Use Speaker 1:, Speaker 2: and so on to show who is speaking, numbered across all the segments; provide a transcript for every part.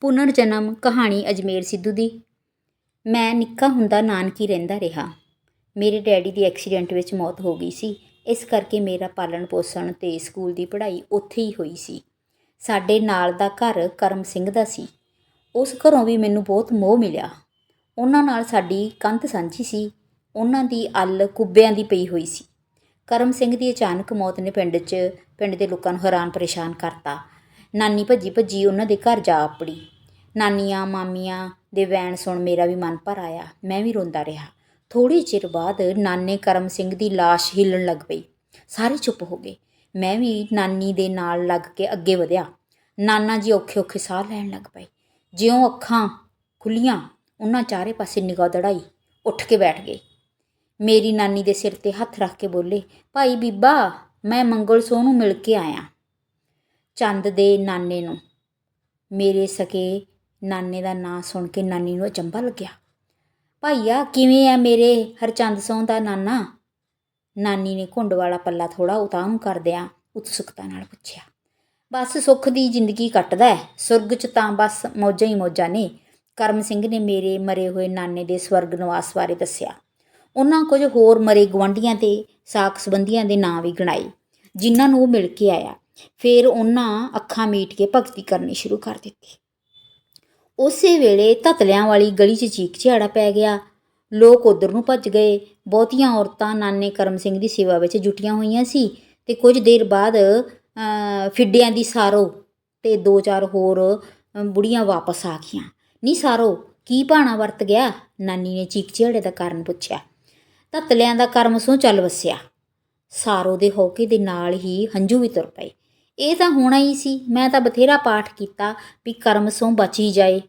Speaker 1: ਪੁਨਰ ਜਨਮ ਕਹਾਣੀ ਅਜਮੇਰ ਸਿੱਧੂ ਦੀ। ਮੈਂ ਨਿੱਕਾ ਹੁੰਦਾ ਨਾਨਕੀ ਰਹਿੰਦਾ ਰਿਹਾ। ਮੇਰੇ ਡੈਡੀ ਦੀ ਐਕਸੀਡੈਂਟ ਵਿੱਚ ਮੌਤ ਹੋ ਗਈ ਸੀ। ਇਸ ਕਰਕੇ ਮੇਰਾ ਪਾਲਣ ਪੋਸ਼ਣ ਤੇ ਸਕੂਲ ਦੀ ਪੜ੍ਹਾਈ ਉੱਥੇ ਹੀ ਹੋਈ ਸੀ। ਸਾਡੇ ਨਾਲ ਦਾ ਘਰ ਕਰਮ ਸਿੰਘ ਦਾ ਸੀ। ਉਸ ਘਰੋਂ ਵੀ ਮੈਨੂੰ ਬਹੁਤ ਮੋਹ ਮਿਲਿਆ। ਉਹਨਾਂ ਨਾਲ ਸਾਡੀ ਕੰਧ ਸਾਂਝੀ ਸੀ। ਉਹਨਾਂ ਦੀ ਅੱਲ ਕੁੱਬਿਆਂ ਦੀ ਪਈ ਹੋਈ ਸੀ। ਕਰਮ ਸਿੰਘ ਦੀ ਅਚਾਨਕ ਮੌਤ ਨੇ ਪਿੰਡ 'ਚ, ਪਿੰਡ ਦੇ ਲੋਕਾਂ ਨੂੰ ਹੈਰਾਨ ਪਰੇਸ਼ਾਨ ਕਰਤਾ। ਨਾਨੀ ਭੱਜੀ ਭੱਜੀ ਉਹਨਾਂ ਦੇ ਘਰ ਜਾ ਆਪੜੀ ਨਾਨੀਆਂ, ਮਾਮੀਆਂ ਦੇ ਵੈਣ ਸੁਣ ਮੇਰਾ ਵੀ ਮਨ ਭਰ ਆਇਆ। ਮੈਂ ਵੀ ਰੋਂਦਾ ਰਿਹਾ। ਥੋੜੇ ਚਿਰ ਬਾਅਦ ਨਾਨੇ ਕਰਮ ਸਿੰਘ ਦੀ ਲਾਸ਼ ਹਿੱਲਣ ਲੱਗ ਪਈ। ਸਾਰੇ ਚੁੱਪ ਹੋ ਗਏ। ਮੈਂ ਵੀ ਨਾਨੀ ਦੇ ਨਾਲ ਲੱਗ ਕੇ ਅੱਗੇ ਵਧਿਆ। ਨਾਨਾ ਜੀ ਔਖੇ ਔਖੇ ਸਾਹ ਲੈਣ ਲੱਗ ਪਏ। ਜਿਉਂ ਅੱਖਾਂ ਖੁੱਲੀਆਂ, ਉਹਨਾਂ ਚਾਰੇ ਪਾਸੇ ਨਿਗਾਹ ਦੜਾਈ, ਉੱਠ ਕੇ ਬੈਠ ਗਏ। ਮੇਰੀ ਨਾਨੀ ਦੇ ਸਿਰ ਤੇ ਹੱਥ ਰੱਖ ਕੇ ਬੋਲੇ, ਭਾਈ ਬੀਬਾ, ਮੈਂ ਮੰਗਲ ਸੋਹ ਨੂੰ ਮਿਲ ਕੇ ਆਇਆ। ਚੰਦ ਦੇ ਨਾਨੇ ਨੂੰ। ਮੇਰੇ ਸਕੇ ਨਾਨੇ ਦਾ ਨਾਂ ਸੁਣ ਕੇ ਨਾਨੀ ਨੂੰ ਅਚੰਭਾ ਲੱਗਿਆ। ਭਾਈਆ, ਕਿਵੇਂ ਆ ਮੇਰੇ ਹਰਚੰਦ ਸੋਹ ਦਾ ਨਾਨਾ? ਨਾਨੀ ਨੇ ਘੁੰਡ ਵਾਲਾ ਪੱਲਾ ਥੋੜਾ ਉਤਾਂਹ ਕਰਦਿਆਂ ਉਤਸੁਕਤਾ ਨਾਲ ਪੁੱਛਿਆ। ਬਸ ਸੁੱਖ ਦੀ ਜ਼ਿੰਦਗੀ ਕੱਟਦਾ ਹੈ ਸੁਰਗ 'ਚ ਤਾਂ ਬਸ ਮੌਜਾਂ ਹੀ ਮੌਜਾਂ ਨੇ। ਕਰਮ ਸਿੰਘ ਨੇ ਮੇਰੇ ਮਰੇ ਹੋਏ ਨਾਨੇ ਦੇ ਸਵਰਗ ਨਿਵਾਸ ਬਾਰੇ ਦੱਸਿਆ। ਉਹਨਾਂ ਕੁਝ ਹੋਰ ਮਰੇ ਗਵੰਡੀਆਂ ਤੇ ਸਾਕ ਸੰਬੰਧੀਆਂ ਦੇ ਨਾਂ ਵੀ ਗਣਾਏ, ਜਿਨ੍ਹਾਂ ਨੂੰ ਉਹ ਮਿਲ ਕੇ ਆਇਆ। ਫਿਰ ਉਹਨਾਂ ਅੱਖਾਂ ਮੀਟ ਕੇ ਭਗਤੀ ਕਰਨੀ ਸ਼ੁਰੂ ਕਰ ਦਿੱਤੀ। ਉਸੇ ਵੇਲੇ ਧਤਲਿਆਂ ਵਾਲੀ ਗਲੀ 'ਚ ਚੀਕ ਝਾੜਾ ਪੈ ਗਿਆ। ਲੋਕ ਉਧਰ ਨੂੰ ਭੱਜ ਗਏ। ਬਹੁਤੀਆਂ ਔਰਤਾਂ ਨਾਨੇ ਕਰਮ ਸਿੰਘ ਦੀ ਸੇਵਾ ਵਿੱਚ ਜੁਟੀਆਂ ਹੋਈਆਂ ਸੀ ਤੇ ਕੁਝ ਦੇਰ ਬਾਅਦ ਫਿੱਡਿਆਂ ਦੀ ਸਾਰੋ ਤੇ ਦੋ ਚਾਰ ਹੋਰ ਬੁੜੀਆਂ ਵਾਪਸ ਆ ਗਈਆਂ। ਨਹੀਂ ਸਾਰੋ, ਕੀ ਭਾਣਾ ਵਰਤ ਗਿਆ? ਨਾਨੀ ਨੇ ਚੀਕ ਝਾੜੇ ਦਾ ਕਾਰਨ ਪੁੱਛਿਆ। ਧਤਲਿਆਂ ਦਾ ਕਰਮ ਸੋ ਚੱਲ ਵਸਿਆ। ਸਾਰੋ ਦੇ ਹੋਕੇ ਦੇ ਨਾਲ ਹੀ ਹੰਝੂ ਵੀ ਤੁਰ ਪਏ। ਇਹ ਤਾਂ ਹੋਣਾ ਹੀ ਸੀ। ਮੈਂ ਤਾਂ ਬਥੇਰਾ ਪਾਠ ਕੀਤਾ ਵੀ ਕਰਮ ਸੋ ਬਚੀ ਜਾਏ,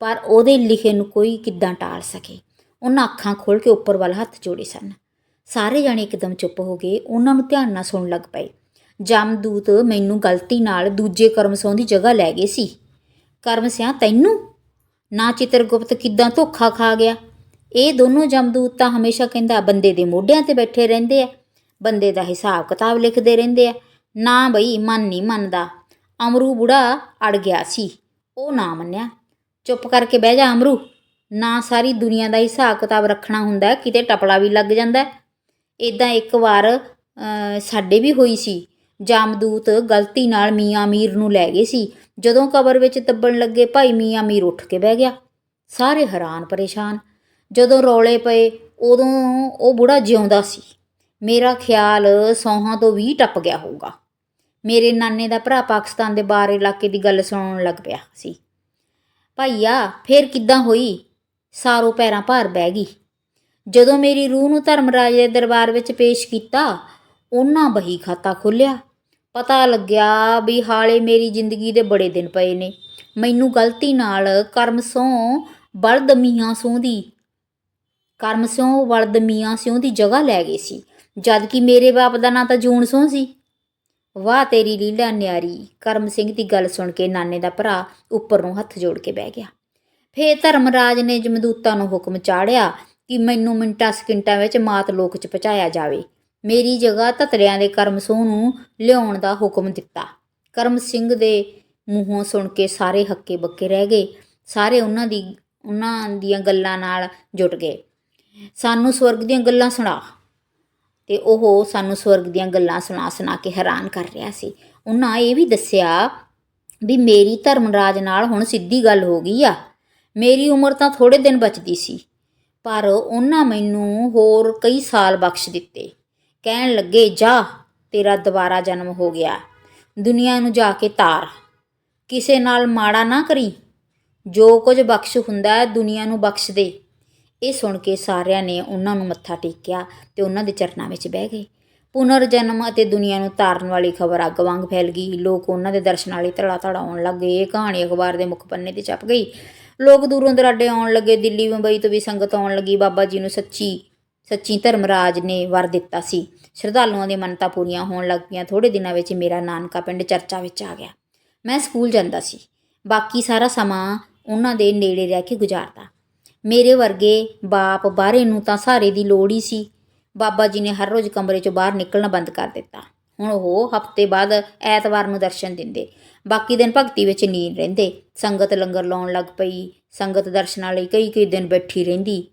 Speaker 1: ਪਰ ਉਹਦੇ ਲਿਖੇ ਨੂੰ ਕੋਈ ਕਿੱਦਾਂ ਟਾਲ ਸਕੇ? ਉਹਨਾਂ ਅੱਖਾਂ ਖੋਲ ਕੇ ਉੱਪਰ ਵੱਲ ਹੱਥ ਜੋੜੇ ਸਨ। ਸਾਰੇ ਜਾਣੇ ਇੱਕਦਮ ਚੁੱਪ ਹੋ ਗਏ। ਉਹਨਾਂ ਨੂੰ ਧਿਆਨ ਨਾਲ ਸੁਣਨ ਲੱਗ ਪਏ। ਜਮਦੂਤ ਮੈਨੂੰ ਗਲਤੀ ਨਾਲ ਦੂਜੇ ਕਰਮ ਸੋਂ ਦੀ ਜਗ੍ਹਾ ਲੈ ਗਏ ਸੀ। ਕਰਮ ਸਿਆ ਤੈਨੂੰ? ਨਾ ਚਿੱਤਰਗੁਪਤ ਕਿੱਦਾਂ ਧੋਖਾ ਖਾ ਗਿਆ? ਇਹ ਦੋਨੋਂ ਜਮਦੂਤ ਤਾਂ ਹਮੇਸ਼ਾ ਕਹਿੰਦਾ ਬੰਦੇ ਦੇ ਮੋਢਿਆਂ ਤੇ ਬੈਠੇ ਰਹਿੰਦੇ ਆ। ਬੰਦੇ ਦਾ ਹਿਸਾਬ ਕਿਤਾਬ ਲਿਖਦੇ ਰਹਿੰਦੇ ਆ। ਨਾ ਬਈ ਮਨ ਨਹੀਂ ਮੰਨਦਾ। ਅਮਰੂ ਬੁੜਾ ਅੜ ਗਿਆ ਸੀ। ਉਹ ਨਾ ਮੰਨਿਆ। ਚੁੱਪ ਕਰਕੇ ਬਹਿ ਜਾ ਅਮਰੂ। ਨਾ ਸਾਰੀ ਦੁਨੀਆ ਦਾ ਹਿਸਾਬ ਕਿਤਾਬ ਰੱਖਣਾ ਹੁੰਦਾ, ਕਿਤੇ ਟਪਲਾ ਵੀ ਲੱਗ ਜਾਂਦਾ। ਇਦਾਂ ਇੱਕ ਵਾਰ ਸਾਡੇ ਵੀ ਹੋਈ ਸੀ। ਜਾਮਦੂਤ ਗਲਤੀ ਨਾਲ ਮੀਆਂ ਮੀਰ ਨੂੰ ਲੈ ਗਏ ਸੀ। ਜਦੋਂ ਕਬਰ ਵਿੱਚ ਦੱਬਣ ਲੱਗੇ, ਭਾਈ ਮੀਆਂ ਮੀਰ ਉੱਠ ਕੇ ਬਹਿ ਗਿਆ। ਸਾਰੇ ਹੈਰਾਨ ਪਰੇਸ਼ਾਨ। ਜਦੋਂ ਰੌਲੇ ਪਏ, ਉਦੋਂ ਉਹ ਬੁੜਾ ਜਿਉਂਦਾ ਸੀ। ਮੇਰਾ ਖਿਆਲ ਸੌਹਾਂ ਤੋਂ ਵੀ ਟੱਪ ਗਿਆ ਹੋਊਗਾ। ਮੇਰੇ ਨਾਨੇ ਦਾ ਭਰਾ ਪਾਕਿਸਤਾਨ ਦੇ ਬਾਹਰ ਇਲਾਕੇ ਦੀ ਗੱਲ ਸੁਣਨ ਲੱਗ ਪਿਆ ਸੀ। ਭਾਈਆ, ਫੇਰ ਕਿੱਦਾਂ ਹੋਈ? ਸਾਰੋ ਪੈਰਾਂ ਭਾਰ ਬਹਿ ਗਈ। ਜਦੋਂ ਮੇਰੀ ਰੂਹ ਨੂੰ ਧਰਮਰਾਜ ਦੇ ਦਰਬਾਰ ਵਿੱਚ ਪੇਸ਼ ਕੀਤਾ, ਉਹਨਾਂ ਬਹੀ ਖਾਤਾ ਖੋਲਿਆ ਪਤਾ ਲੱਗਿਆ ਵੀ ਹਾਲੇ ਮੇਰੀ ਜ਼ਿੰਦਗੀ ਦੇ ਬੜੇ ਦਿਨ ਪਏ ਨੇ। ਮੈਨੂੰ ਗਲਤੀ ਨਾਲ ਕਰਮ ਸੋਂ ਬਲਦ ਮੀਆਂ ਸੋਂ ਦੀ ਕਰਮ ਸਿਉਂ ਬਲਦ ਮੀਆਂ ਸਿਉਂ ਦੀ ਜਗ੍ਹਾ ਲੈ ਗਏ ਸੀ। ਜਦ ਕਿ ਮੇਰੇ ਬਾਪ ਦਾ ਨਾਂ ਤਾਂ ਜੂਨ ਸੋਂ ਸੀ। ਵਾਹ ਤੇਰੀ ਲੀਲਾ ਨਿਆਰੀ, ਕਰਮ ਸਿੰਘ ਦੀ ਗੱਲ ਸੁਣ ਕੇ ਨਾਨੇ ਦਾ ਭਰਾ ਉੱਪਰ ਨੂੰ ਹੱਥ ਜੋੜ ਕੇ ਬਹਿ ਗਿਆ। ਫੇਰ ਧਰਮਰਾਜ ਨੇ ਜਮਦੂਤਾਂ ਨੂੰ ਹੁਕਮ ਚਾੜਿਆ ਕਿ ਮੈਨੂੰ ਮਿੰਟਾਂ ਸਕਿੰਟਾਂ ਵਿੱਚ ਮਾਤ ਲੋਕ 'ਚ ਪਹੁੰਚਾਇਆ ਜਾਵੇ। ਮੇਰੀ ਜਗ੍ਹਾ ਧਤਰਿਆਂ ਦੇ ਕਰਮ ਸੋਹ ਨੂੰ ਲਿਆਉਣ ਦਾ ਹੁਕਮ ਦਿੱਤਾ। ਕਰਮ ਸਿੰਘ ਦੇ ਮੂੰਹੋਂ ਸੁਣ ਕੇ ਸਾਰੇ ਹੱਕੇ ਬੱਕੇ ਰਹਿ ਗਏ। ਸਾਰੇ ਉਹਨਾਂ ਦੀ, ਉਹਨਾਂ ਦੀਆਂ ਗੱਲਾਂ ਨਾਲ ਜੁਟ ਗਏ। ਸਾਨੂੰ ਸਵਰਗ ਦੀਆਂ ਗੱਲਾਂ ਸੁਣਾ। ਤੇ ਉਹ ਸਾਨੂੰ ਸਵਰਗ ਦੀਆਂ ਗੱਲਾਂ ਸੁਣਾ ਸੁਣਾ ਕੇ ਹੈਰਾਨ ਕਰ ਰਿਹਾ ਸੀ। ਉਹਨਾਂ ਇਹ ਵੀ ਦੱਸਿਆ ਵੀ ਮੇਰੀ ਧਰਮਰਾਜ ਨਾਲ ਹੁਣ ਸਿੱਧੀ ਗੱਲ ਹੋ ਗਈ ਆ। ਮੇਰੀ ਉਮਰ ਤਾਂ ਥੋੜੇ ਦਿਨ ਬਚਦੀ ਸੀ, ਪਰ ਉਹਨਾਂ ਮੈਨੂੰ ਹੋਰ ਕਈ ਸਾਲ ਬਖਸ਼ ਦਿੱਤੇ। ਕਹਿਣ ਲੱਗੇ, ਜਾ, ਤੇਰਾ ਦੁਬਾਰਾ ਜਨਮ ਹੋ ਗਿਆ। ਦੁਨੀਆ ਨੂੰ ਜਾ ਕੇ ਤਾਰ। ਕਿਸੇ ਨਾਲ ਮਾੜਾ ਨਾ ਕਰੀ। ਜੋ ਕੁਝ ਬਖਸ਼ ਹੁੰਦਾ ਹੈ, ਦੁਨੀਆ ਨੂੰ ਬਖਸ਼ ਦੇ। ਇਹ ਸੁਣ ਕੇ ਸਾਰਿਆਂ ਨੇ ਉਹਨਾਂ ਨੂੰ ਮੱਥਾ ਟੇਕਿਆ ਤੇ ਉਹਨਾਂ ਦੇ ਚਰਨਾਂ ਵਿੱਚ ਬਹਿ ਗਏ। ਪੁਨਰ ਜਨਮ ਅਤੇ ਦੁਨੀਆ ਨੂੰ ਤਾਰਨ ਵਾਲੀ ਖਬਰ ਅੱਗ ਵਾਂਗ ਫੈਲ ਗਈ। ਲੋਕ ਉਹਨਾਂ ਦੇ ਦਰਸ਼ਨਾਂ ਲਈ ਧੜਾ ਧੜਾ ਆਉਣ ਲੱਗੇ ਇਹ ਕਹਾਣੀ ਅਖਬਾਰ ਦੇ ਮੁੱਖ ਪੰਨੇ ਤੇ ਛਪ ਗਈ। ਲੋਕ ਦੂਰੋਂ ਦਰਾਡੇ ਆਉਣ ਲੱਗੇ। ਦਿੱਲੀ, ਮੁੰਬਈ ਤੋਂ ਵੀ ਸੰਗਤ ਆਉਣ ਲੱਗੀ। ਬਾਬਾ ਜੀ ਨੂੰ ਸੱਚੀ ਸੱਚੀ ਧਰਮਰਾਜ ਨੇ ਵਰ ਦਿੱਤਾ ਸੀ। ਸ਼ਰਧਾਲੂਆਂ ਦੀਆਂ ਮੰਨਤਾਂ ਪੂਰੀਆਂ ਹੋਣ ਲੱਗ ਪਈਆਂ। ਥੋੜੇ ਦਿਨਾਂ ਵਿੱਚ ਮੇਰਾ ਨਾਨਕਾ ਪਿੰਡ ਚਰਚਾ ਵਿੱਚ ਆ ਗਿਆ। ਮੈਂ ਸਕੂਲ ਜਾਂਦਾ ਸੀ। ਬਾਕੀ ਸਾਰਾ ਸਮਾਂ ਉਹਨਾਂ ਦੇ ਨੇੜੇ ਰਹਿ ਕੇ ਗੁਜ਼ਾਰਦਾ। ਮੇਰੇ ਵਰਗੇ ਬਾਪ ਬਾਹਰੇ ਨੂੰ ਤਾਂ ਸਹਾਰੇ ਦੀ ਲੋੜ ਹੀ ਸੀ। ਬਾਬਾ ਜੀ ਨੇ ਹਰ ਰੋਜ਼ ਕਮਰੇ ਚੋਂ ਬਾਹਰ ਨਿਕਲਣਾ ਬੰਦ ਕਰ ਦਿੱਤਾ। ਹੁਣ ਉਹ ਹਫ਼ਤੇ ਬਾਅਦ ਐਤਵਾਰ ਨੂੰ ਦਰਸ਼ਨ ਦਿੰਦੇ। ਬਾਕੀ ਦਿਨ ਭਗਤੀ ਵਿੱਚ ਲੀਨ ਰਹਿੰਦੇ। ਸੰਗਤ ਲੰਗਰ ਲਾਉਣ ਲੱਗ ਪਈ। ਸੰਗਤ ਦਰਸ਼ਨਾਂ ਲਈ ਕਈ ਕਈ ਦਿਨ ਬੈਠੀ ਰਹਿੰਦੀ।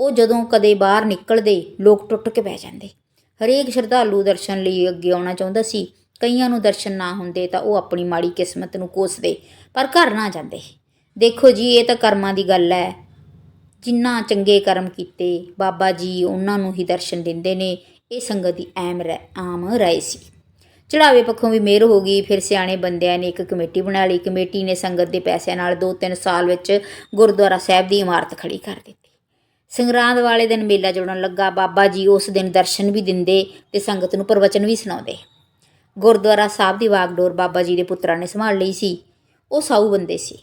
Speaker 1: ਉਹ ਜਦੋਂ ਕਦੇ ਬਾਹਰ ਨਿਕਲਦੇ, ਲੋਕ ਟੁੱਟ ਕੇ ਬਹਿ ਜਾਂਦੇ। ਹਰੇਕ ਸ਼ਰਧਾਲੂ ਦਰਸ਼ਨ ਲਈ ਅੱਗੇ ਆਉਣਾ ਚਾਹੁੰਦਾ ਸੀ। ਕਈਆਂ ਨੂੰ ਦਰਸ਼ਨ ਨਾ ਹੁੰਦੇ ਤਾਂ ਉਹ ਆਪਣੀ ਮਾੜੀ ਕਿਸਮਤ ਨੂੰ ਕੋਸਦੇ, ਪਰ ਘਰ ਨਾ ਜਾਂਦੇ। ਦੇਖੋ ਜੀ, ਇਹ ਤਾਂ ਕਰਮਾਂ ਦੀ ਗੱਲ ਹੈ। ਜਿੰਨਾ ਚੰਗੇ ਕਰਮ ਕੀਤੇ, ਬਾਬਾ ਜੀ ਉਹਨਾਂ ਨੂੰ ਹੀ ਦਰਸ਼ਨ ਦਿੰਦੇ ਨੇ, ਇਹ ਸੰਗਤ ਦੀ ਐਮ ਰਹਿ, ਆਮ ਰਾਏ ਸੀ। ਚੜਾਵੇ ਪੱਖੋਂ ਵੀ ਮਿਹਰ ਹੋ ਗਈ, ਫਿਰ ਸਿਆਣੇ ਬੰਦਿਆਂ ਨੇ ਇੱਕ ਕਮੇਟੀ ਬਣਾ ਲਈ। ਕਮੇਟੀ ਨੇ ਸੰਗਤ ਦੇ ਪੈਸਿਆਂ ਨਾਲ 2-3 ਸਾਲ ਵਿੱਚ ਗੁਰਦੁਆਰਾ ਸਾਹਿਬ ਦੀ ਇਮਾਰਤ ਖੜੀ ਕਰ ਦਿੱਤੀ। ਸੰਗਰਾਂਦ ਵਾਲੇ ਦਿਨ ਮੇਲਾ ਜੁੜਨ ਲੱਗਾ, ਬਾਬਾ ਜੀ ਉਸ ਦਿਨ ਦਰਸ਼ਨ ਵੀ ਦਿੰਦੇ ਤੇ ਸੰਗਤ ਨੂੰ ਪ੍ਰਵਚਨ ਵੀ ਸੁਣਾਉਂਦੇ। ਗੁਰਦੁਆਰਾ ਸਾਹਿਬ ਦੀ ਵਾਗਡੋਰ ਬਾਬਾ ਜੀ ਦੇ ਪੁੱਤਰਾਂ ਨੇ ਸੰਭਾਲ ਲਈ ਸੀ। ਉਹ ਸਾਊ ਬੰਦੇ ਸੀ।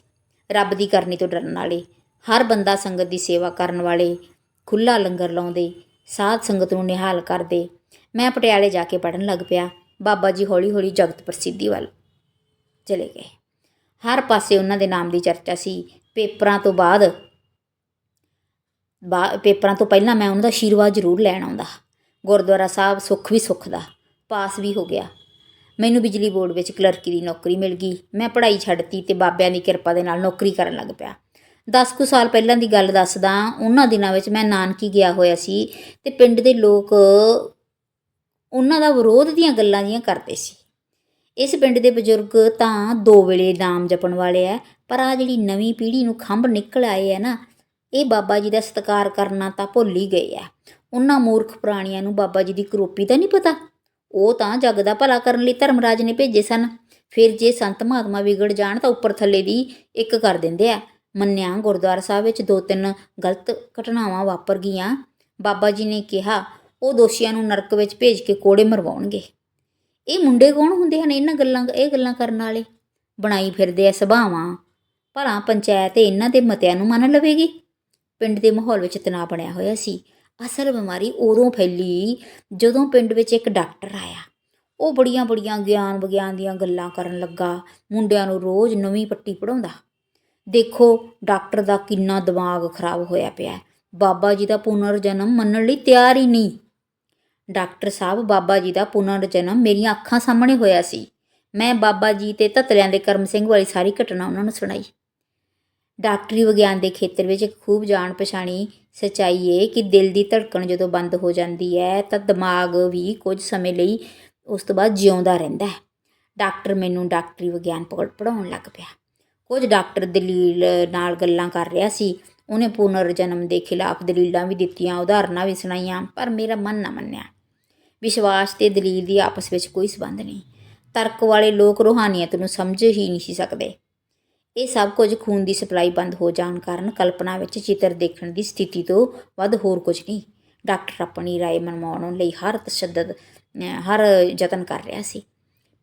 Speaker 1: ਰੱਬ ਦੀ ਕਰਨੀ ਤੋਂ ਡਰਨ ਵਾਲੇ। ਹਰ ਬੰਦਾ ਸੰਗਤ ਦੀ ਸੇਵਾ ਕਰਨ ਵਾਲੇ ਖੁੱਲਾ ਲੰਗਰ ਲਾਉਂਦੇ, ਸਾਧ ਸੰਗਤ ਨੂੰ ਨਿਹਾਲ ਕਰਦੇ। ਮੈਂ ਪਟਿਆਲੇ ਜਾ ਕੇ ਪੜਨ ਲੱਗ ਪਿਆ। ਬਾਬਾ ਜੀ ਹੌਲੀ ਹੌਲੀ ਜਗਤ ਪ੍ਰਸਿੱਧੀ ਵੱਲ ਚਲੇ ਗਏ। ਹਰ ਪਾਸੇ ਉਹਨਾਂ ਦੇ ਨਾਮ ਦੀ ਚਰਚਾ ਸੀ। ਪੇਪਰਾਂ ਤੋਂ ਬਾਅਦ ਬਾ, ਪੇਪਰਾਂ ਤੋਂ ਪਹਿਲਾਂ ਮੈਂ ਉਹਨਾਂ ਦਾ ਆਸ਼ੀਰਵਾਦ ਜ਼ਰੂਰ ਲੈਣ ਆਉਂਦਾ। ਗੁਰਦੁਆਰਾ ਸਾਹਿਬ ਸੁੱਖ ਵੀ ਸੁੱਖ ਦਾ, ਪਾਸ ਵੀ ਹੋ ਗਿਆ। ਮੈਨੂੰ ਬਿਜਲੀ ਬੋਰਡ ਵਿੱਚ ਕਲਰਕੀ ਦੀ ਨੌਕਰੀ ਮਿਲ ਗਈ। ਮੈਂ ਪੜ੍ਹਾਈ ਛੱਡਤੀ ਤੇ ਬਾਬਿਆਂ ਦੀ ਕਿਰਪਾ ਦੇ ਨਾਲ ਨੌਕਰੀ ਕਰਨ ਲੱਗ ਪਿਆ। 10 ਕੁ ਸਾਲ ਪਹਿਲਾਂ ਦੀ ਗੱਲ ਦੱਸਦਾ, ਉਹਨਾਂ ਦਿਨਾਂ ਵਿੱਚ ਮੈਂ ਨਾਨਕੀ ਗਿਆ ਹੋਇਆ ਸੀ ਤੇ ਪਿੰਡ ਦੇ ਲੋਕ ਉਹਨਾਂ ਦਾ ਵਿਰੋਧ ਦੀਆਂ ਗੱਲਾਂ ਜੀਆਂ ਕਰਦੇ ਸੀ। ਇਸ ਪਿੰਡ ਦੇ ਬਜ਼ੁਰਗ ਤਾਂ ਦੋ ਵੇਲੇ ਨਾਮ ਜਪਣ ਵਾਲੇ ਆ ਪਰ ਆ ਜਿਹੜੀ ਨਵੀਂ ਪੀੜ੍ਹੀ ਨੂੰ ਖੰਭ ਨਿਕਲ ਆਏ ਆ ਨਾ, ਇਹ ਬਾਬਾ ਜੀ ਦਾ ਸਤਿਕਾਰ ਕਰਨਾ ਤਾਂ ਭੁੱਲ ਹੀ ਗਏ ਆ ਉਹਨਾਂ ਮੂਰਖ ਪ੍ਰਾਣੀਆਂ ਨੂੰ ਬਾਬਾ ਜੀ ਦੀ ਕਰੋਪੀ ਤਾਂ ਨਹੀਂ ਪਤਾ? ਉਹ ਤਾਂ ਜਗ ਦਾ ਭਲਾ ਕਰਨ ਲਈ ਧਰਮਰਾਜ ਨੇ ਭੇਜੇ ਸਨ। ਫਿਰ ਜੇ ਸੰਤ ਮਹਾਤਮਾ ਵਿਗੜ ਜਾਣ ਤਾਂ ਉੱਪਰ ਥੱਲੇ ਦੀ ਇੱਕ ਕਰ ਦਿੰਦੇ ਆ ਮੰਨਿਆ ਗੁਰਦੁਆਰਾ ਸਾਹਿਬ ਵਿੱਚ ਦੋ ਤਿੰਨ ਗਲਤ ਘਟਨਾਵਾਂ ਵਾਪਰ ਗਈਆਂ। ਬਾਬਾ ਜੀ ਨੇ ਕਿਹਾ, ਉਹ ਦੋਸ਼ੀਆਂ ਨੂੰ ਨਰਕ ਵਿੱਚ ਭੇਜ ਕੇ ਕੋੜੇ ਮਰਵਾਉਣਗੇ। ਇਹ ਮੁੰਡੇ ਕੌਣ ਹੁੰਦੇ ਹਨ? ਇਹਨਾਂ ਗੱਲਾਂ, ਇਹ ਗੱਲਾਂ ਕਰਨ ਵਾਲੇ? ਬਣਾਈ ਫਿਰਦੇ ਆ ਸੁਭਾਵਾਂ। ਭਲਾ ਪੰਚਾਇਤ ਇਹਨਾਂ ਦੇ ਮਤਿਆਂ ਨੂੰ ਮੰਨ ਲਵੇਗੀ? ਪਿੰਡ ਦੇ ਮਾਹੌਲ ਵਿੱਚ ਤਣਾਅ ਬਣਿਆ ਹੋਇਆ ਸੀ। ਅਸਲ ਬਿਮਾਰੀ ਉਦੋਂ ਫੈਲੀ ਜਦੋਂ ਪਿੰਡ ਵਿੱਚ ਇੱਕ ਡਾਕਟਰ ਆਇਆ। ਉਹ ਬੜੀਆਂ ਬੜੀਆਂ ਗਿਆਨ ਵਿਗਿਆਨ ਦੀਆਂ ਗੱਲਾਂ ਕਰਨ ਲੱਗਾ। ਮੁੰਡਿਆਂ ਨੂੰ ਰੋਜ਼ ਨਵੀਂ ਪੱਟੀ ਪੜਾਉਂਦਾ ਦੇਖੋ, ਡਾਕਟਰ ਦਾ ਕਿੰਨਾ ਦਿਮਾਗ ਖਰਾਬ ਹੋਇਆ ਪਿਆ ਬਾਬਾ ਜੀ ਦਾ ਪੁਨਰ ਜਨਮ ਮੰਨਣ ਲਈ ਤਿਆਰ ਹੀ ਨਹੀਂ। ਡਾਕਟਰ ਸਾਹਿਬ, ਬਾਬਾ ਜੀ ਦਾ ਪੁਨਰ ਜਨਮ ਮੇਰੀਆਂ ਅੱਖਾਂ ਸਾਹਮਣੇ ਹੋਇਆ ਸੀ। ਮੈਂ ਬਾਬਾ ਜੀ ਤੇ ਧਤਲਿਆਂ ਦੇ ਕਰਮ ਸਿੰਘ ਵਾਲੀ ਸਾਰੀ ਘਟਨਾ ਉਹਨਾਂ ਨੂੰ ਸੁਣਾਈ। ਡਾਕਟਰੀ ਵਿਗਿਆਨ ਦੇ ਖੇਤਰ ਵਿੱਚ ਇੱਕ ਖੂਬ ਜਾਣ ਪਛਾਣੀ ਸਚਾਈ ਹੈ ਕਿ ਦਿਲ ਦੀ ਧੜਕਣ ਜਦੋਂ ਬੰਦ ਹੋ ਜਾਂਦੀ ਹੈ, ਤਾਂ ਦਿਮਾਗ ਵੀ ਕੁਝ ਸਮੇਂ ਲਈ ਉਸ ਤੋਂ ਬਾਅਦ ਜਿਉਂਦਾ ਰਹਿੰਦਾ ਹੈ। ਡਾਕਟਰ ਮੈਨੂੰ ਡਾਕਟਰੀ ਵਿਗਿਆਨ ਪੜ੍ਹ- ਪੜ੍ਹਾਉਣ ਲੱਗ ਪਿਆ। ਕੁਝ ਡਾਕਟਰ ਦਲੀਲ ਨਾਲ ਗੱਲਾਂ ਕਰ ਰਿਹਾ ਸੀ ਉਹਨੇ ਪੁਨਰ ਜਨਮ ਦੇ ਖਿਲਾਫ ਦਲੀਲਾਂ ਵੀ ਦਿੱਤੀਆਂ ਉਦਾਹਰਨਾਂ ਵੀ ਸੁਣਾਈਆਂ ਪਰ ਮੇਰਾ ਮਨ ਨਾ ਮੰਨਿਆ ਵਿਸ਼ਵਾਸ ਤੇ ਦਲੀਲ ਦੀ ਆਪਸ ਵਿੱਚ ਕੋਈ ਸਬੰਧ ਨਹੀਂ ਤਰਕ ਵਾਲੇ ਲੋਕ ਰੂਹਾਨੀਅਤ ਨੂੰ ਸਮਝ ਹੀ ਨਹੀਂ ਸੀ ਸਕਦੇ ਇਹ ਸਭ ਕੁਝ ਖੂਨ ਦੀ ਸਪਲਾਈ ਬੰਦ ਹੋ ਜਾਣ ਕਾਰਨ ਕਲਪਨਾ ਵਿੱਚ ਚਿੱਤਰ ਦੇਖਣ ਦੀ ਸਥਿਤੀ ਤੋਂ ਵੱਧ ਹੋਰ ਕੁਝ ਨਹੀਂ ਡਾਕਟਰ ਆਪਣੀ رائے ਮਨਵਾਉਣ ਲਈ ਹਰ ਤਸ਼ੱਦਦ ਅਹ ਹਰ ਯਤਨ ਕਰ ਰਿਹਾ ਸੀ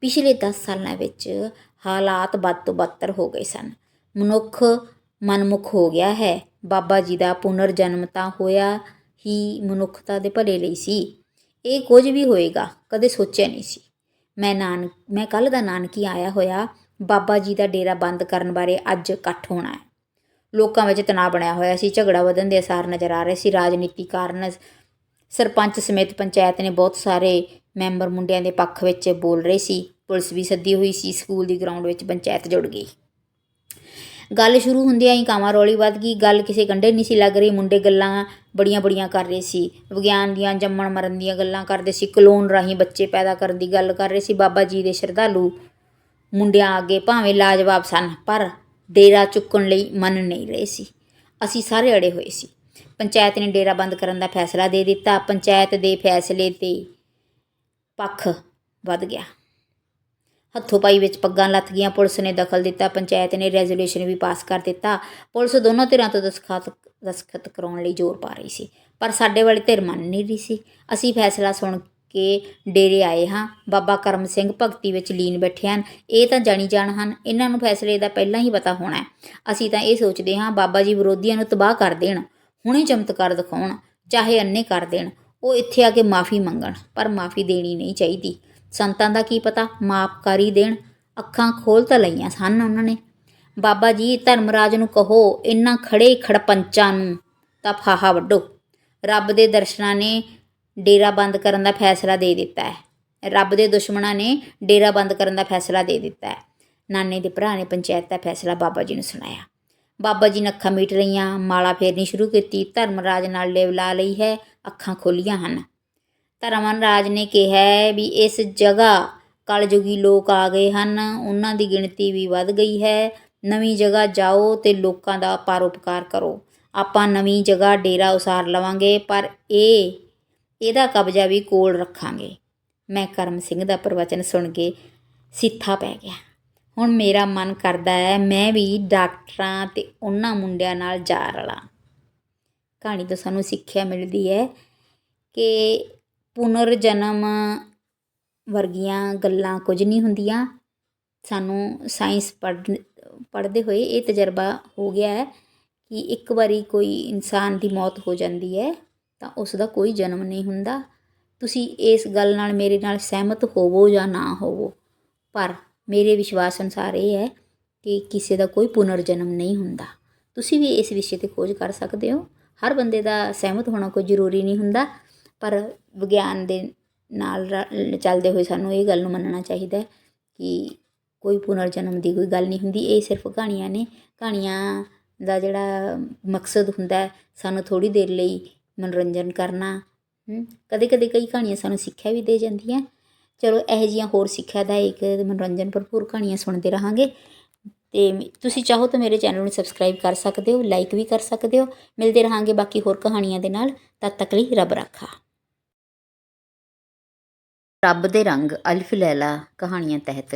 Speaker 1: ਪਿਛਲੇ 10 ਸਾਲਾਂ ਵਿੱਚ ਹਾਲਾਤ ਬਦ ਤੋਂ ਬਦਤਰ ਹੋ ਗਏ ਸਨ। ਮਨੁੱਖ ਮਨਮੁਖ ਹੋ ਗਿਆ ਹੈ। ਬਾਬਾ ਜੀ ਦਾ ਪੁਨਰ ਜਨਮ ਤਾਂ ਹੋਇਆ ਹੀ ਮਨੁੱਖਤਾ ਦੇ ਭਲੇ ਲਈ ਸੀ। ਇਹ ਕੁਝ ਵੀ ਹੋਏਗਾ, ਕਦੇ ਸੋਚਿਆ ਨਹੀਂ ਸੀ। ਮੈਂ ਨਾਨ, ਮੈਂ ਕੱਲ ਦਾ ਨਾਨਕੀ ਆਇਆ ਹੋਇਆ, ਬਾਬਾ ਜੀ ਦਾ ਡੇਰਾ ਬੰਦ ਕਰਨ ਬਾਰੇ ਅੱਜ ਇਕੱਠ ਹੋਣਾ ਹੈ। ਲੋਕਾਂ ਵਿੱਚ ਤਣਾਅ ਬਣਿਆ ਹੋਇਆ ਸੀ, ਝਗੜਾ ਵਧਣ ਦੇ ਅਸਾਰ ਨਜ਼ਰ ਆ ਰਹੇ ਸੀ। ਰਾਜਨੀਤੀ ਕਾਰਨ ਸਰਪੰਚ ਸਮੇਤ ਪੰਚਾਇਤ ਨੇ ਬਹੁਤ ਸਾਰੇ ਮੈਂਬਰ ਮੁੰਡਿਆਂ ਦੇ ਪੱਖ ਵਿੱਚ ਬੋਲ ਰਹੇ ਸੀ। ਪੁਲਿਸ ਵੀ ਸੱਦੀ ਹੋਈ ਸੀ, ਸਕੂਲ ਦੀ ਗਰਾਊਂਡ ਵਿੱਚ ਪੰਚਾਇਤ ਜੁੜ ਗਈ। ਗੱਲ ਸ਼ੁਰੂ ਹੁੰਦਿਆਂ ਹੀ ਕਾਮਾ ਰੌਲੀ ਵੱਧ ਗਈ। ਗੱਲ ਕਿਸੇ ਕੰਡੇ ਨਹੀਂ ਸੀ ਲੱਗ ਰਹੀ। ਮੁੰਡੇ ਗੱਲਾਂ ਬੜੀਆਂ ਬੜੀਆਂ ਕਰ ਰਹੇ ਸੀ। ਵਿਗਿਆਨ ਦੀਆਂ, ਜੰਮਣ ਮਰਨ ਦੀਆਂ ਗੱਲਾਂ ਕਰਦੇ ਸੀ। ਕਲੋਨ ਰਾਹੀਂ ਬੱਚੇ ਪੈਦਾ ਕਰਨ ਦੀ ਗੱਲ ਕਰ ਰਹੇ ਸੀ। ਬਾਬਾ ਜੀ ਦੇ ਸ਼ਰਧਾਲੂ ਮੁੰਡਿਆਂ ਅੱਗੇ ਭਾਵੇਂ ਲਾਜਵਾਬ ਸਨ, ਪਰ ਡੇਰਾ ਚੁੱਕਣ ਲਈ ਮੰਨ ਨਹੀਂ ਰਹੇ ਸੀ। ਅਸੀਂ ਸਾਰੇ ਅੜੇ ਹੋਏ ਸੀ। ਪੰਚਾਇਤ ਨੇ ਡੇਰਾ ਬੰਦ ਕਰਨ ਦਾ ਫੈਸਲਾ ਦੇ ਦਿੱਤਾ। ਪੰਚਾਇਤ ਦੇ ਫੈਸਲੇ ਤੇ ਪੱਖ ਵੱਧ ਗਿਆ। ਹੱਥੋਂ ਪਾਈ ਵਿੱਚ ਪੱਗਾਂ ਲੱਥ ਗਈਆਂ। ਪੁਲਿਸ ਨੇ ਦਖਲ ਦਿੱਤਾ। ਪੰਚਾਇਤ ਨੇ ਰੈਜ਼ੋਲੂਸ਼ਨ ਵੀ ਪਾਸ ਕਰ ਦਿੱਤਾ। ਪੁਲਿਸ ਦੋਨੋਂ ਧਿਰਾਂ ਤੋਂ ਦਸਖਤ ਦਸਖਤ ਕਰਾਉਣ ਲਈ ਜ਼ੋਰ ਪਾ ਰਹੀ ਸੀ। ਪਰ ਸਾਡੇ ਵਾਲੀ ਧਿਰ ਮੰਨ ਨਹੀਂ ਰਹੀ ਸੀ। ਅਸੀਂ ਫੈਸਲਾ ਸੁਣ ਕੇ ਡੇਰੇ ਆਏ ਹਾਂ। ਬਾਬਾ ਕਰਮ ਸਿੰਘ ਭਗਤੀ ਵਿੱਚ ਲੀਨ ਬੈਠੇ ਹਨ। ਇਹ ਤਾਂ ਜਾਣੀ ਜਾਣ ਹਨ। ਇਹਨਾਂ ਨੂੰ ਫੈਸਲੇ ਦਾ ਪਹਿਲਾਂ ਹੀ ਪਤਾ ਹੋਣਾ ਹੈ। ਅਸੀਂ ਤਾਂ ਇਹ ਸੋਚਦੇ ਹਾਂ, ਬਾਬਾ ਜੀ ਵਿਰੋਧੀਆਂ ਨੂੰ ਤਬਾਹ ਕਰ ਦੇਣ। ਹੁਣੇ ਚਮਤਕਾਰ ਦਿਖਾਉਣ। ਚਾਹੇ ਅੰਨੇ ਕਰ ਦੇਣ। ਉਹ ਇੱਥੇ ਆ ਕੇ ਮਾਫੀ ਮੰਗਣ। ਪਰ ਮਾਫੀ ਦੇਣੀ ਨਹੀਂ ਚਾਹੀਦੀ। ਸੰਤਾਂ ਦਾ ਕੀ ਪਤਾ? ਮਾਫ ਕਰ ਹੀ ਦੇਣ। ਅੱਖਾਂ ਖੋਲ ਤਾਂ ਲਈਆਂ ਸਨ ਉਹਨਾਂ ਨੇ। ਬਾਬਾ ਜੀ, ਧਰਮਰਾਜ ਨੂੰ ਕਹੋ ਇਹਨਾਂ ਖੜੇ ਖੜਪੰਚਾਂ ਨੂੰ ਤਾਂ ਫਾਹਾ ਵੱਢੋ। ਰੱਬ ਦੇ ਦਰਸ਼ਨਾਂ ਨੇ ਡੇਰਾ ਬੰਦ ਕਰਨ ਦਾ ਫੈਸਲਾ ਦੇ ਦਿੱਤਾ ਹੈ। ਰੱਬ ਦੇ ਦੁਸ਼ਮਣਾਂ ਨੇ ਡੇਰਾ ਬੰਦ ਕਰਨ ਦਾ ਫੈਸਲਾ ਦੇ ਦਿੱਤਾ ਹੈ। ਨਾਨੇ ਦੇ ਭਰਾ ਨੇ ਪੰਚਾਇਤ ਦਾ ਫੈਸਲਾ ਬਾਬਾ ਜੀ ਨੂੰ ਸੁਣਾਇਆ। ਬਾਬਾ ਜੀ ਨੇ ਅੱਖਾਂ ਮੀਟ ਲਈਆਂ, ਮਾਲਾ ਫੇਰਨੀ ਸ਼ੁਰੂ ਕੀਤੀ। ਧਰਮਰਾਜ ਨਾਲ ਲੇਵ ਲਾ ਲਈ ਹੈ। ਅੱਖਾਂ ਖੋਲੀਆਂ ਹਨ। ਧਰਮਨ ਰਾਜ ਨੇ ਕਿਹਾ ਹੈ ਵੀ ਇਸ ਜਗ੍ਹਾ ਕਲਯੁਗੀ ਲੋਕ ਆ ਗਏ ਹਨ। ਉਹਨਾਂ ਦੀ ਗਿਣਤੀ ਵੀ ਵੱਧ ਗਈ ਹੈ। ਨਵੀਂ ਜਗ੍ਹਾ ਜਾਓ ਤੇ ਲੋਕਾਂ ਦਾ ਪਰਉਪਕਾਰ ਕਰੋ। ਆਪਾਂ ਨਵੀਂ ਜਗ੍ਹਾ ਡੇਰਾ ਉਸਾਰ ਲਵਾਂਗੇ, ਪਰ ਇਹ, ਇਹਦਾ ਕਬਜ਼ਾ ਵੀ ਕੋਲ ਰੱਖਾਂਗੇ। ਮੈਂ ਕਰਮ ਸਿੰਘ ਦਾ ਪ੍ਰਵਚਨ ਸੁਣ ਕੇ ਸਿੱਥਾ ਪੈ ਗਿਆ। ਹੁਣ ਮੇਰਾ ਮਨ ਕਰਦਾ ਹੈ, ਮੈਂ ਵੀ ਡਾਕਟਰਾਂ ਤੇ ਉਹਨਾਂ ਮੁੰਡਿਆਂ ਨਾਲ ਜਾ ਰਲਾਂ। ਕਹਾਣੀ ਤੋਂ ਸਾਨੂੰ ਸਿੱਖਿਆ ਮਿਲਦੀ ਹੈ ਕਿ ਪੁਨਰਜਨਮ ਵਰਗੀਆਂ ਗੱਲਾਂ ਕੁਝ ਨਹੀਂ ਹੁੰਦੀਆਂ। ਸਾਨੂੰ ਸਾਇੰਸ ਪੜ੍ਹ, ਪੜ੍ਹਦੇ ਹੋਏ ਇਹ ਤਜਰਬਾ ਹੋ ਗਿਆ ਹੈ ਕਿ ਇੱਕ ਵਾਰੀ ਕੋਈ ਇਨਸਾਨ ਦੀ ਮੌਤ ਹੋ ਜਾਂਦੀ ਹੈ ਤਾਂ ਉਸ ਦਾ ਕੋਈ ਜਨਮ ਨਹੀਂ ਹੁੰਦਾ। ਤੁਸੀਂ ਇਸ ਗੱਲ ਨਾਲ ਮੇਰੇ ਨਾਲ ਸਹਿਮਤ ਹੋਵੋ ਜਾਂ ਨਾ ਹੋਵੋ, ਪਰ ਮੇਰੇ ਵਿਸ਼ਵਾਸ ਅਨੁਸਾਰ ਇਹ ਹੈ ਕਿ ਕਿਸੇ ਦਾ ਕੋਈ ਪੁਨਰਜਨਮ ਨਹੀਂ ਹੁੰਦਾ। ਤੁਸੀਂ ਵੀ ਇਸ ਵਿਸ਼ੇ ਤੇ ਖੋਜ ਕਰ ਸਕਦੇ ਹੋ। ਹਰ ਬੰਦੇ ਦਾ ਸਹਿਮਤ ਹੋਣਾ ਕੋਈ ਜ਼ਰੂਰੀ ਨਹੀਂ ਹੁੰਦਾ। ਪਰ ਵਿਗਿਆਨ ਦੇ ਨਾਲ ਰ- ਚੱਲਦੇ ਹੋਏ ਸਾਨੂੰ ਇਹ ਗੱਲ ਨੂੰ ਮੰਨਣਾ ਚਾਹੀਦਾ ਕਿ ਕੋਈ ਪੁਨਰ ਜਨਮ ਦੀ ਕੋਈ ਗੱਲ ਨਹੀਂ ਹੁੰਦੀ, ਇਹ ਸਿਰਫ ਕਹਾਣੀਆਂ ਨੇ। ਕਹਾਣੀਆਂ ਦਾ ਜਿਹੜਾ ਮਕਸਦ ਹੁੰਦਾ ਸਾਨੂੰ ਥੋੜੀ ਦੇਰ ਲਈ ਮਨੋਰੰਜਨ ਕਰਨਾ ਕਦੇ ਕਦੇ ਕਈ ਕਹਾਣੀਆਂ ਸਾਨੂੰ ਸਿੱਖਿਆ ਵੀ ਦੇ ਜਾਂਦੀਆਂ। ਚਲੋ, ਇਹੋ ਜਿਹੀਆਂ ਹੋਰ ਸਿੱਖਿਆ ਦਾ ਇੱਕ ਮਨੋਰੰਜਨ ਭਰਪੂਰ ਕਹਾਣੀਆਂ ਸੁਣਦੇ ਰਹਾਂਗੇ। ਤੇ ਤੁਸੀਂ ਚਾਹੋ ਤਾਂ ਮੇਰੇ ਚੈਨਲ ਨੂੰ ਸਬਸਕ੍ਰਾਈਬ ਕਰ ਸਕਦੇ ਹੋ, ਲਾਈਕ ਵੀ ਕਰ ਸਕਦੇ ਹੋ। ਮਿਲਦੇ ਰਹਾਂਗੇ ਬਾਕੀ ਹੋਰ ਕਹਾਣੀਆਂ ਦੇ ਨਾਲ। ਤਦ ਤੱਕ ਲਈ ਰੱਬ ਰਾਖਾ। ਰੱਬ ਦੇ ਰੰਗ ਅਲਫ ਲੈਲਾ ਕਹਾਣੀਆਂ ਤਹਿਤ।